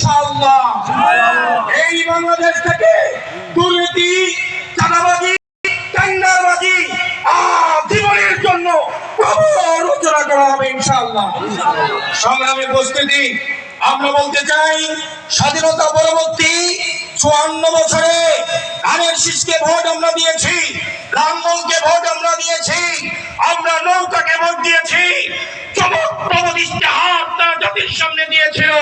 ইনশাআল্লাহ। এই বাংলাদেশ থেকে দুর্নীতি চাঁদাবাজি টেন্ডারবাজি জীবনের জন্য রচনা করা হবে ইনশাআল্লাহ। সংগ্রামী উপস্থিতি আমরা বলতে চাই স্বাধীনতা পরবর্তী চুয়ান্ন বছরে ধানের শীষকে ভোট আমরা দিয়েছি লাঙ্গলকে ভোট আমরা দিয়েছি। সামনে দিয়েছিল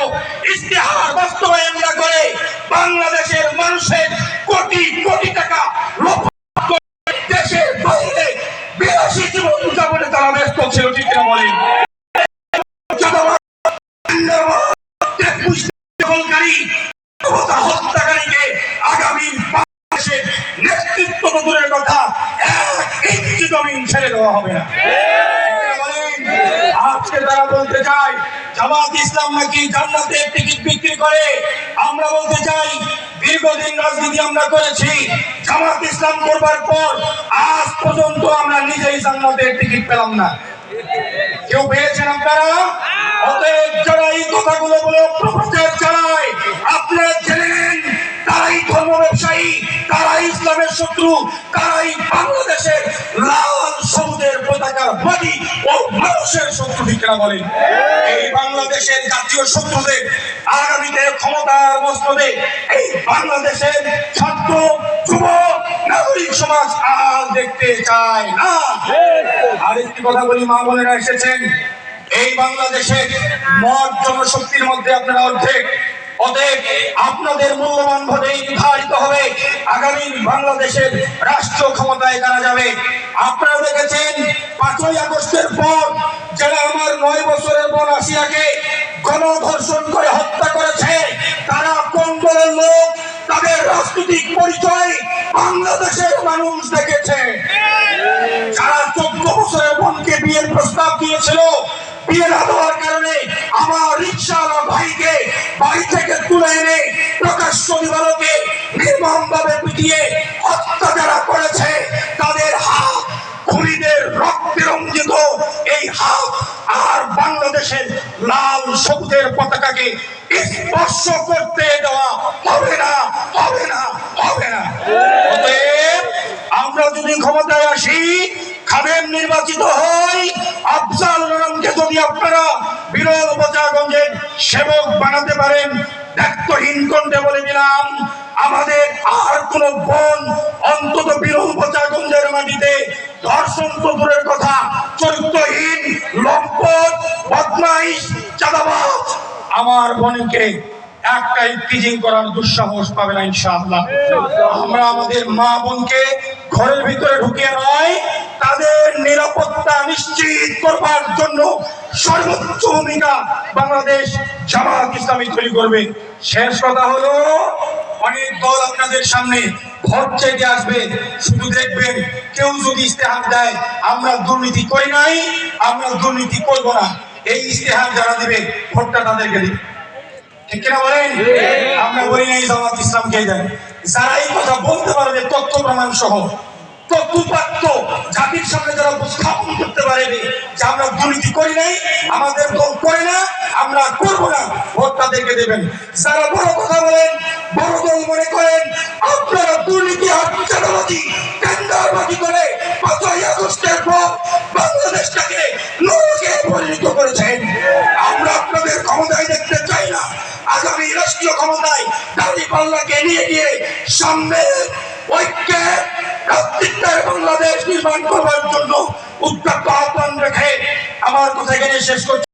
ইস্তেহার বাস্তবায়ন না করে বাংলাদেশের মানুষের কোটি কোটি টাকা দেশের বাইরে বিলাসী জীবন তারা ব্যস্ত ছিল, ঠিক বলেন? আগামী কথা হবে আজকে তারা বলতে চাই জামাত ইসলাম নাকি জান্নাতের টিকিট বিক্রি করে? আমরা বলতে চাই, দীর্ঘদিন রাজনীতি আমরা করেছি, জামাত ইসলাম করবার পর আজ পর্যন্ত আমরা নিজেই জান্নাতের টিকিট পেলাম না। কেউ পেয়েছেন আপনারা? অতএব যারা এই কথাগুলো বলে অপপ্রচার চালায়, আপনারা জেনে নেন, তারাই ধর্ম ব্যবসায়ী তারাই ইসলামের শত্রু, তারাই বাংলাদেশের লাল পতাকার বাদী ও মানুষের শত্রু ঠিক বলেন? এই বাংলাদেশের জাতীয় শত্রুদের আগামীতে ক্ষমতার মস্তদে এই বাংলাদেশের ছাত্র, যুব, নাগরিক সমাজ আর দেখতে চায় না। আরেকটি কথা বলি, মা বোনেরা এসেছেন। এই বাংলাদেশের মত জনশক্তির মধ্যে আপনারা অর্ধেক। অতএব আপনাদের মূল্যবান ভোটে নির্ধারিত হবে আগামী বাংলাদেশের রাষ্ট্র ক্ষমতায় কারা যাবে। আপনারা দেখেছেন, পাঁচই আগস্টের পর যারা আমার নয় বছরের বোন আসিয়াকে গণধর্ষণ করে হত্যা করেছে, তারা কোন দলের লোক? তাদের রাজনৈতিক পরিচয় বাংলাদেশের মানুষ দেখেছে। যারা চোদ্দ বছরের বোনকে বিয়ের প্রস্তাব দিয়েছিল বিয়ে না দেওয়ার কারণে আমার রিক্সাওয়ালা নির্মম ভাবে পিটিয়ে হত্যা যারা করেছে। তাদের হাত খুনিদের রক্তে রঞ্জিত। এই হাত আর বাংলাদেশের লাল সবুজের পতাকাকে স্পর্শ করতে দেওয়া হবে না হবে না হবে না। আমরা যদি ক্ষমতায় আসি, খাদেম নির্বাচিত হই, আফজাল নামকে যদি আপনারা বিরোধ উপচাগঞ্জের সেবক বানাতে পারেন দায়িত্বহীন কণ্ঠে বলে দিলাম, আমাদের আর কোন বোন অন্তত বিরোধ উপচাগঞ্জের মাটিতে ধর্ষণ তো কথা। চরিত্রহীন, লম্পট, বদমাইশ, চাঁদাবাজ। আমার বোনকে একটা ইফতিজিং করার দুঃসাহস পাবে না ইনশাআল্লাহ। আমরা আমাদের মা বোনকে ঘরের ভিতরে ঢুকিয়ে নয়, তাদের নিরাপত্তা নিশ্চিত করবার জন্য সর্বোচ্চ ভূমিকা বাংলাদেশ জামাত ইসলামী তৈরি করবে। শেষ কথা হলো অনেক দল আপনাদের সামনে ভোট চাইতে আসবে শুধু দেখবেন কেউ যদি ইস্তেহার দেয় আমরা দুর্নীতি করি নাই আমরা দুর্নীতি করব না। এই ইস্তেহার যারা দেবে ভোটটা তাদেরকে দিবে। ঠিক কিনা বলেন? আমরা বলি নাই জামাত ইসলামকে দেন যারা এই কথা বলতে পারবে তথ্য প্রমাণ সহ তথ্যপাত্য জাতির সামনে যারা উপস্থাপন করতে পারবে যে আমরা দুর্নীতি করি নাই, আমাদের দল করে না, আমরা করব না, ভোট তাদেরকে দেবেন। যারা বড় কথা বলেন, বড় দল মনে করেন, আপনারা দুর্নীতি আর চাঁদাবাজি টেন্ডারবাজি করে পাঁচই আগস্টের পর বাংলাদেশটাকে নরকে পরিণত করেছেন। আমরা আপনাদের ক্ষমতায় দেখতে চাই না। আগামী রাষ্ট্রীয় ক্ষমতায় দাঁড়ি পাল্লাকে নিয়ে গিয়ে সামনে ঐক্যে বাংলাদেশ নির্মাণ করবার জন্য উত্তপ্ত আহ্বান রেখে আমার কথা এখানে শেষ করছি।